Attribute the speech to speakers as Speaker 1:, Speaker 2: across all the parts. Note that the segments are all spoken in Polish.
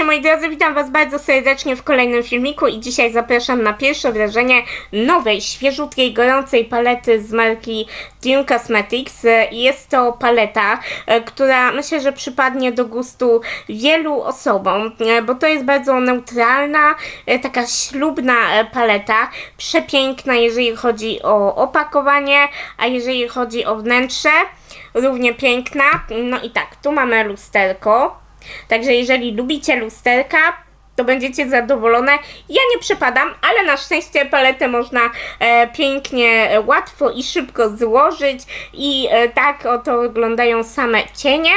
Speaker 1: Witajcie moi drodzy, witam was bardzo serdecznie w kolejnym filmiku i dzisiaj zapraszam na pierwsze wrażenie nowej, świeżutkiej, gorącej palety z marki Dune Cosmetics. Jest to paleta, e, która myślę, że przypadnie do gustu wielu osobom, e, bo to jest bardzo neutralna, e, taka ślubna paleta, przepiękna jeżeli chodzi o opakowanie, a jeżeli chodzi o wnętrze, równie piękna. No i tak, tu mamy lusterko. Także jeżeli lubicie lusterka, to będziecie zadowolone. Ja nie przepadam, ale na szczęście paletę można e, pięknie, e, łatwo i szybko złożyć i e, tak oto wyglądają same cienie.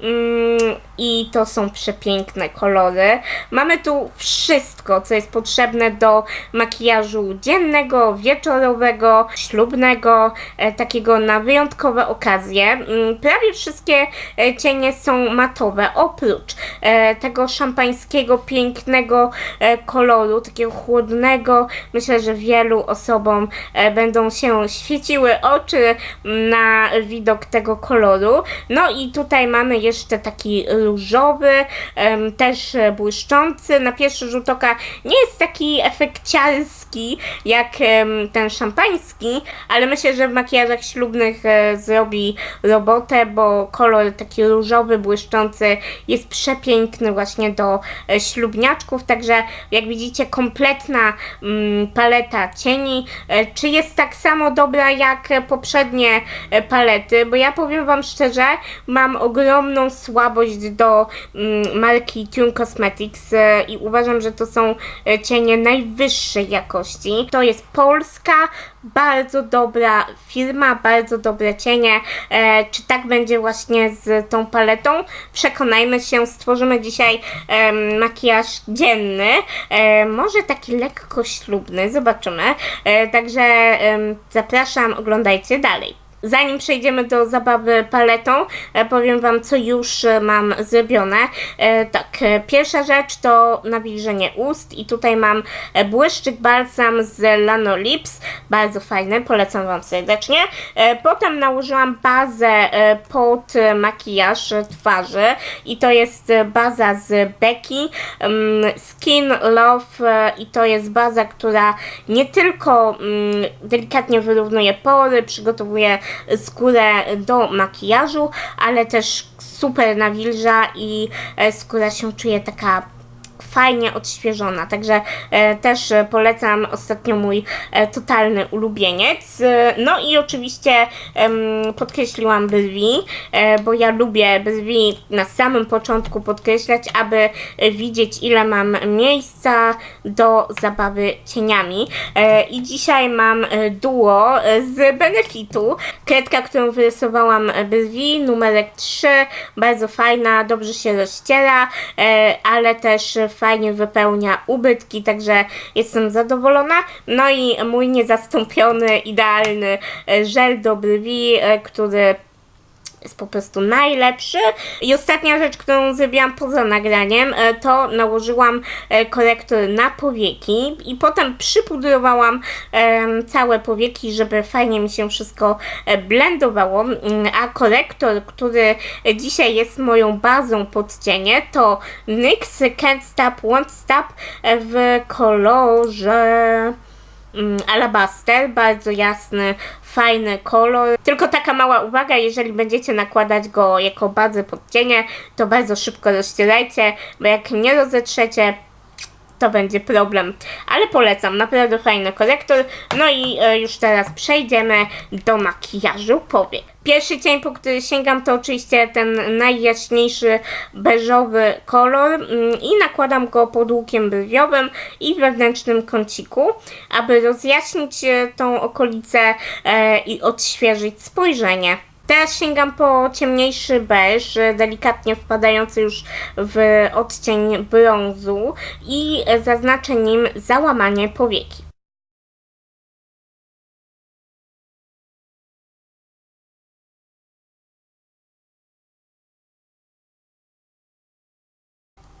Speaker 1: Mm, I to są przepiękne kolory. Mamy tu wszystko, co jest potrzebne do makijażu dziennego, wieczorowego, ślubnego, e, takiego na wyjątkowe okazje. Mm, Prawie wszystkie e, cienie są matowe, oprócz e, tego szampańskiego, pięknego koloru, takiego chłodnego. Myślę, że wielu osobom będą się świeciły oczy na widok tego koloru. No i tutaj mamy jeszcze taki różowy, też błyszczący. Na pierwszy rzut oka nie jest taki efekciarski jak ten szampański, ale myślę, że w makijażach ślubnych e, zrobi robotę, bo kolor taki różowy, błyszczący jest przepiękny właśnie do e, ślubniaczków, także jak widzicie kompletna mm, paleta cieni. E, Czy jest tak samo dobra jak poprzednie palety? Bo ja powiem Wam szczerze, mam ogromną słabość do mm, marki Tune Cosmetics e, i uważam, że to są e, cienie najwyższej jakości. To jest polska, bardzo dobra firma, bardzo dobre cienie. E, czy tak będzie właśnie z tą paletą? Przekonajmy się, stworzymy dzisiaj makijaż dzienny, może taki lekko ślubny, zobaczymy. Także zapraszam, oglądajcie dalej. Zanim przejdziemy do zabawy paletą, e, powiem Wam, co już e, mam zrobione. E, tak, pierwsza rzecz to nawilżenie ust i tutaj mam błyszczyk balsam z Lano Lips, bardzo fajny, polecam Wam serdecznie. Potem nałożyłam bazę pod makijaż twarzy i to jest baza z Becky mm, Skin Love i to jest baza, która nie tylko mm, delikatnie wyrównuje pory, przygotowuje skórę do makijażu, ale też super nawilża i e, skóra się czuje taka fajnie odświeżona. Także e, też e, polecam ostatnio mój e, totalny ulubieniec. No i oczywiście podkreśliłam e, bo ja lubię brwi na samym początku podkreślać, aby widzieć ile mam miejsca do zabawy cieniami. I dzisiaj mam duo z Benefitu. Kredka, którą wyrysowałam brwi, numerek 3, bardzo fajna, dobrze się rozciera, ale też fajnie wypełnia ubytki, także jestem zadowolona. No i mój niezastąpiony, idealny e, żel do brwi, e, który jest po prostu najlepszy. I ostatnia rzecz, którą zrobiłam poza nagraniem, e, to nałożyłam e, korektor na powieki i potem przypudrowałam całe powieki, żeby fajnie mi się wszystko e, blendowało. Mm, A korektor, który dzisiaj jest moją bazą pod cienie, to NYX Can't Stop, Won't Stop w kolorze mm, alabaster, bardzo jasny, fajny kolor. Tylko taka mała uwaga, jeżeli będziecie nakładać go jako bazę pod cienie, to bardzo szybko rozcierajcie, bo jak nie rozetrzecie, to będzie problem. Ale polecam, naprawdę fajny korektor. No i e, już teraz przejdziemy do makijażu powiek. Pierwszy cień, po który sięgam, to oczywiście ten najjaśniejszy beżowy kolor mm, i nakładam go pod łukiem brwiowym i wewnętrznym kąciku, aby rozjaśnić e, tą okolicę e, i odświeżyć spojrzenie. Teraz sięgam po ciemniejszy beż, delikatnie wpadający już w odcień brązu i zaznaczę nim załamanie powieki.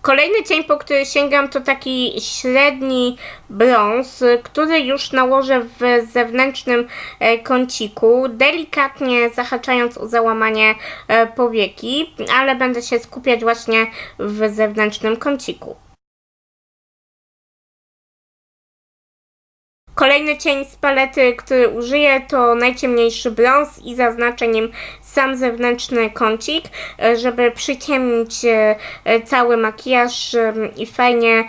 Speaker 1: Kolejny cień, po który sięgam, to taki średni brąz, który już nałożę w zewnętrznym e, kąciku, delikatnie zahaczając o załamanie e, powieki, ale będę się skupiać właśnie w zewnętrznym kąciku. Kolejny cień z palety, który użyję, to najciemniejszy brąz i zaznaczę nim sam zewnętrzny kącik, e, żeby przyciemnić e, e, cały makijaż i fajnie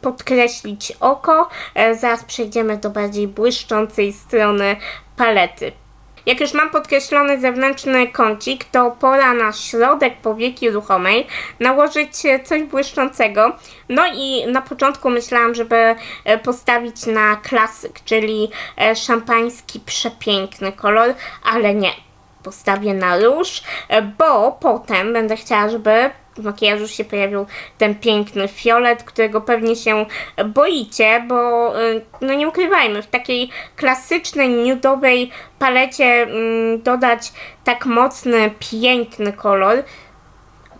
Speaker 1: podkreślić oko. Zaraz przejdziemy do bardziej błyszczącej strony palety. Jak już mam podkreślony zewnętrzny kącik, to pora na środek powieki ruchomej nałożyć coś błyszczącego. No i na początku myślałam, żeby e, postawić na klasyk, czyli e, szampański przepiękny kolor, ale nie. Postawię na róż, e, bo potem będę chciała, żeby makijażu się pojawił ten piękny fiolet, którego pewnie się boicie, bo y, no nie ukrywajmy, w takiej klasycznej, nudowej palecie mm, dodać tak mocny, piękny kolor,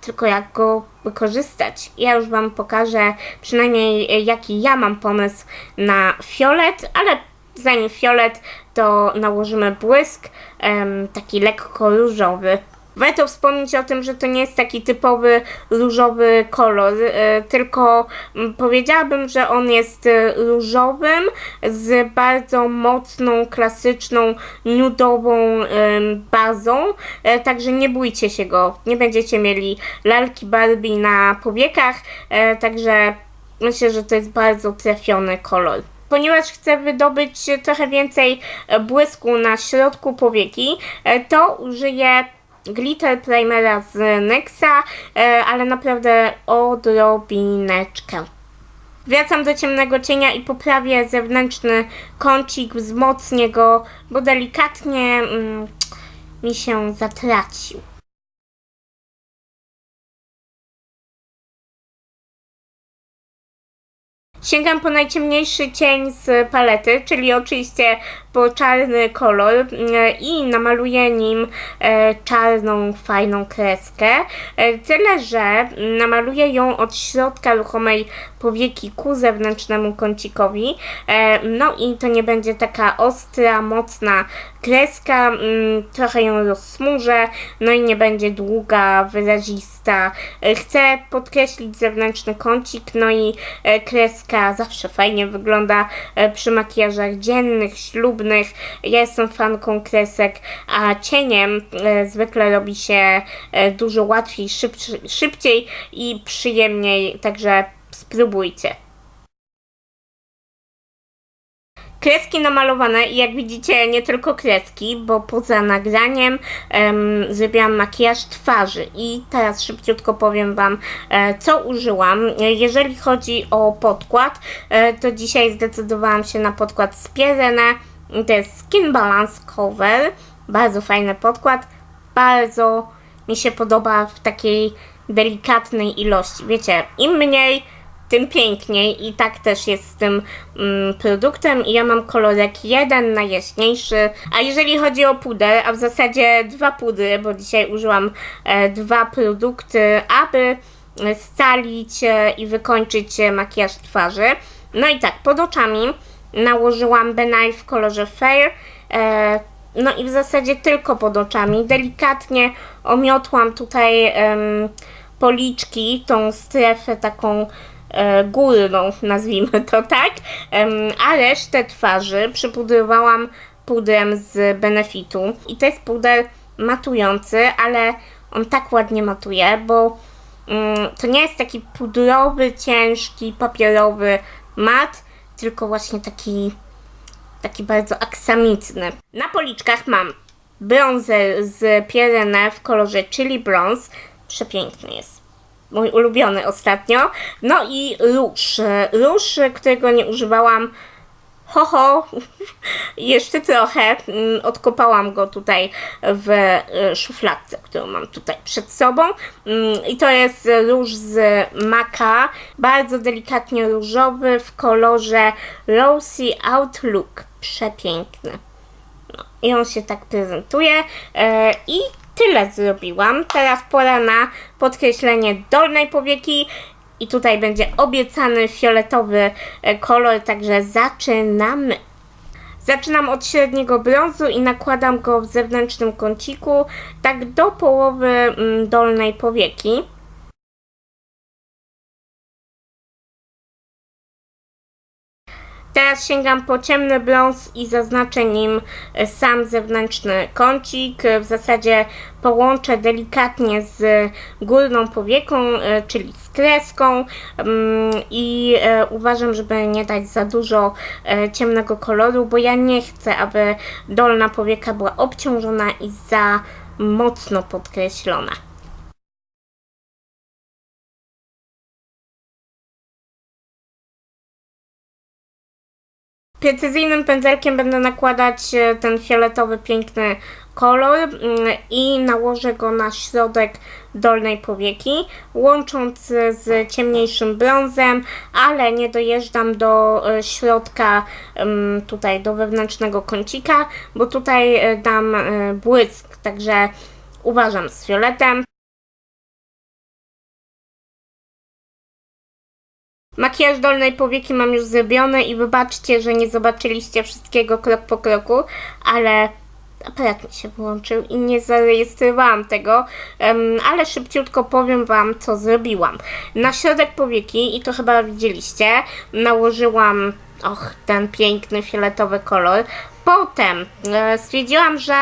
Speaker 1: tylko jak go wykorzystać. Ja już Wam pokażę przynajmniej jaki ja mam pomysł na fiolet, ale zanim fiolet to nałożymy błysk, taki lekko różowy. Warto wspomnieć o tym, że to nie jest taki typowy różowy kolor, e, tylko mm, powiedziałabym, że on jest e, różowym z bardzo mocną, klasyczną, nudową bazą, e, także nie bójcie się go, nie będziecie mieli lalki Barbie na powiekach, także myślę, że to jest bardzo trafiony kolor. Ponieważ chcę wydobyć trochę więcej błysku na środku powieki, to użyję glitter primera z NYXa, e, ale naprawdę odrobineczkę. Wracam do ciemnego cienia i poprawię zewnętrzny kącik, wzmocnię go, bo delikatnie mm, mi się zatracił. Sięgam po najciemniejszy cień z palety, czyli oczywiście po czarny kolor e, i namaluję nim e, czarną, fajną kreskę. E, tyle, że namaluję ją od środka ruchomej powieki ku zewnętrznemu kącikowi. No i to nie będzie taka ostra, mocna kreska, mm, trochę ją rozsmużę, no i nie będzie długa, wyrazista. Chcę podkreślić zewnętrzny kącik, no i kreska zawsze fajnie wygląda przy makijażach dziennych, ślubnych, ja jestem fanką kresek, a cieniem e, zwykle robi się e, dużo łatwiej, szybciej i przyjemniej, także spróbujcie. Kreski namalowane i jak widzicie nie tylko kreski, bo poza nagraniem zrobiłam makijaż twarzy i teraz szybciutko powiem Wam e, co użyłam. Jeżeli chodzi o podkład, e, to dzisiaj zdecydowałam się na podkład z Pierene to jest Skin Balance Cover. Bardzo fajny podkład. Bardzo mi się podoba w takiej delikatnej ilości. Wiecie, im mniej, tym piękniej i tak też jest z tym mm, produktem i ja mam kolorek jeden, najjaśniejszy. A jeżeli chodzi o puder, a w zasadzie dwa pudry, bo dzisiaj użyłam e, dwa produkty, aby scalić e, i wykończyć e, makijaż twarzy. No i tak, pod oczami nałożyłam Benai w kolorze Fair. E, no i w zasadzie tylko pod oczami. Delikatnie omiotłam tutaj policzki, tą strefę taką e, górną, nazwijmy to tak, a resztę twarzy przypudrowałam pudrem z Benefitu. I to jest puder matujący, ale on tak ładnie matuje, bo mm, to nie jest taki pudrowy, ciężki, papierowy mat, tylko właśnie taki, taki bardzo aksamitny. Na policzkach mam bronzer z Pierene w kolorze Chili Bronze. Przepiękny jest. Mój ulubiony ostatnio. No i róż. Róż, którego nie używałam ho, ho, jeszcze trochę. Mm, odkopałam go tutaj w y, szufladce, którą mam tutaj przed sobą. Mm, I to jest róż z Maka, bardzo delikatnie różowy w kolorze Rosy Outlook. Przepiękny. No, I on się tak prezentuje. E, I tyle zrobiłam. Teraz pora na podkreślenie dolnej powieki I tutaj będzie obiecany fioletowy e, kolor, także zaczynamy. Zaczynam od średniego brązu i nakładam go w zewnętrznym kąciku, tak do połowy mm, dolnej powieki. Teraz sięgam po ciemny brąz i zaznaczę nim e, sam zewnętrzny kącik. E, W zasadzie połączę delikatnie z górną powieką, e, czyli z kreską mm, i uważam, żeby nie dać za dużo ciemnego koloru, bo ja nie chcę, aby dolna powieka była obciążona i za mocno podkreślona. Precyzyjnym pędzelkiem będę nakładać e, ten fioletowy, piękny kolor mm, i nałożę go na środek dolnej powieki, łącząc e, z ciemniejszym brązem, ale nie dojeżdżam do e, środka, em, tutaj do wewnętrznego kącika, bo tutaj dam błysk, także uważam z fioletem. Makijaż dolnej powieki mam już zrobiony i wybaczcie, że nie zobaczyliście wszystkiego krok po kroku, ale aparat mi się wyłączył i nie zarejestrowałam tego, ale szybciutko powiem Wam, co zrobiłam. Na środek powieki, i to chyba widzieliście, nałożyłam och, ten piękny fioletowy kolor. Potem e, stwierdziłam, że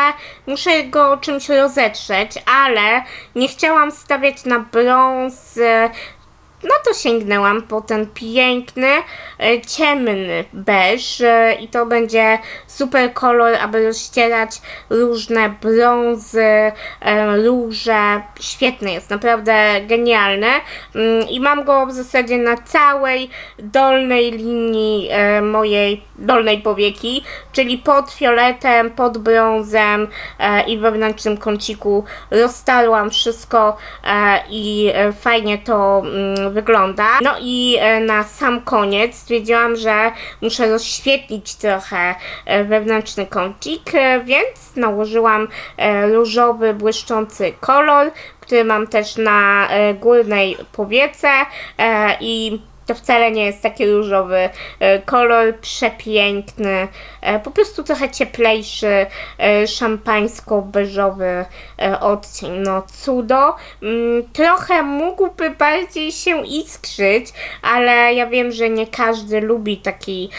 Speaker 1: muszę go czymś rozetrzeć, ale nie chciałam stawiać na brąz e, no to sięgnęłam po ten piękny, e, ciemny beż e, i to będzie super kolor, aby rozścierać różne brązy, e, róże. Świetny jest, naprawdę genialny. Mm, I mam go w zasadzie na całej dolnej linii mojej dolnej powieki, czyli pod fioletem, pod brązem i wewnętrznym kąciku roztarłam wszystko i fajnie to mm, wygląda. No i e, na sam koniec stwierdziłam, że muszę rozświetlić trochę e, wewnętrzny kącik, e, więc nałożyłam różowy, błyszczący kolor, który mam też na górnej powiece i to wcale nie jest taki różowy e, kolor, przepiękny, e, po prostu trochę cieplejszy, e, szampańsko-beżowy odcień, no cudo. Mm, Trochę mógłby bardziej się iskrzyć, ale ja wiem, że nie każdy lubi taki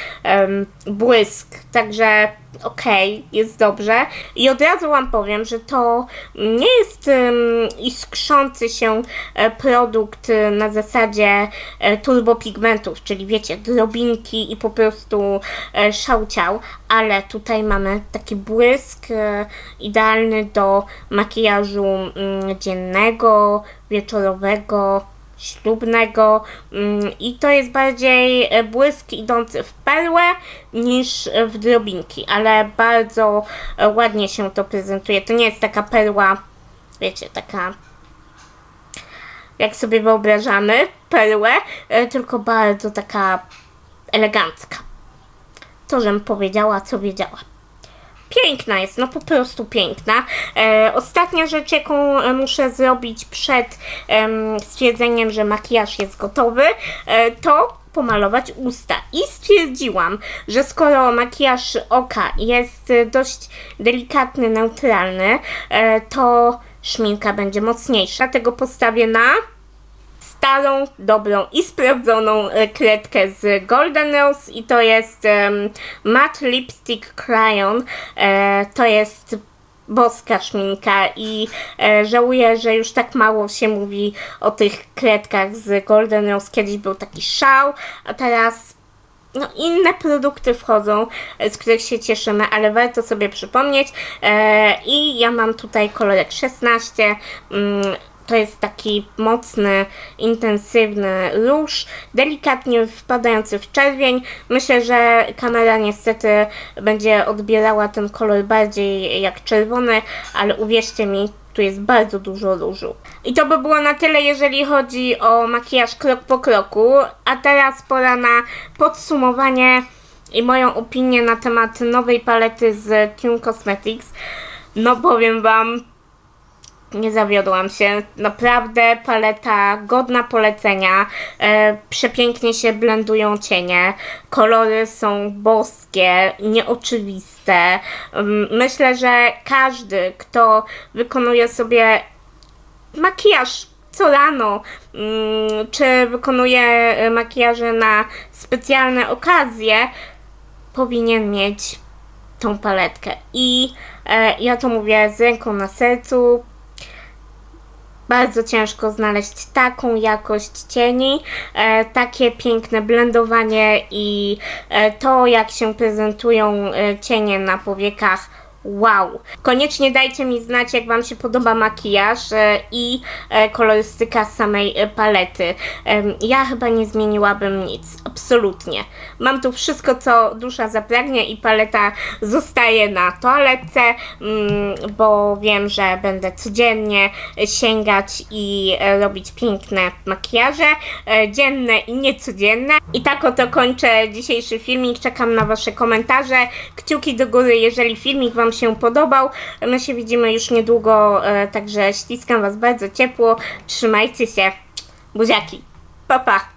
Speaker 1: błysk, także okej, jest dobrze. I od razu Wam powiem, że to nie jest um, iskrzący się e, produkt e, na zasadzie e, turbopigmentów, czyli wiecie, drobinki i po prostu e, szałciał, ale tutaj mamy taki błysk e, idealny do makijażu mm, dziennego, wieczorowego, ślubnego mm, i to jest bardziej e, błysk idący w perłę niż w drobinki, ale bardzo e, ładnie się to prezentuje. To nie jest taka perła, wiecie, taka jak sobie wyobrażamy perłę, e, tylko bardzo taka elegancka. To, żem powiedziała, co wiedziała. Piękna jest, no po prostu piękna. E, ostatnia rzecz, jaką e, muszę zrobić przed em, stwierdzeniem, że makijaż jest gotowy, e, to pomalować usta. I stwierdziłam, że skoro makijaż oka jest e, dość delikatny, neutralny, e, to szminka będzie mocniejsza. Dlatego postawię na starą, dobrą i sprawdzoną e, kredkę z Golden Rose i to jest um, Matte Lipstick Crayon. E, to jest boska szminka i e, żałuję, że już tak mało się mówi o tych kredkach z Golden Rose. Kiedyś był taki szał, a teraz no, inne produkty wchodzą, e, z których się cieszymy, ale warto sobie przypomnieć. E, I ja mam tutaj kolorek 16. Mm, to jest taki mocny, intensywny róż, delikatnie wpadający w czerwień. Myślę, że kamera niestety będzie odbierała ten kolor bardziej jak czerwony, ale uwierzcie mi, tu jest bardzo dużo różu. I to by było na tyle, jeżeli chodzi o makijaż krok po kroku. A teraz pora na podsumowanie i moją opinię na temat nowej palety z Tune Cosmetics. No powiem Wam, nie zawiodłam się. Naprawdę paleta godna polecenia. E, przepięknie się blendują cienie. Kolory są boskie, nieoczywiste. Ym, Myślę, że każdy, kto wykonuje sobie makijaż co rano, mm, czy wykonuje e, makijaże na specjalne okazje, powinien mieć tą paletkę. I e, ja to mówię z ręką na sercu. Bardzo ciężko znaleźć taką jakość cieni, e, takie piękne blendowanie i e, to, jak się prezentują e, cienie na powiekach. Wow! Koniecznie dajcie mi znać, jak Wam się podoba makijaż e, i e, kolorystyka samej e, palety. Ja chyba nie zmieniłabym nic, absolutnie. Mam tu wszystko, co dusza zapragnie i paleta zostaje na toaletce, mm, bo wiem, że będę codziennie sięgać i robić piękne makijaże, dzienne i niecodzienne. I tak oto kończę dzisiejszy filmik. Czekam na Wasze komentarze. Kciuki do góry, jeżeli filmik Wam się podobał. My się widzimy już niedługo, e, także ściskam Was bardzo ciepło. Trzymajcie się. Buziaki. Pa, pa.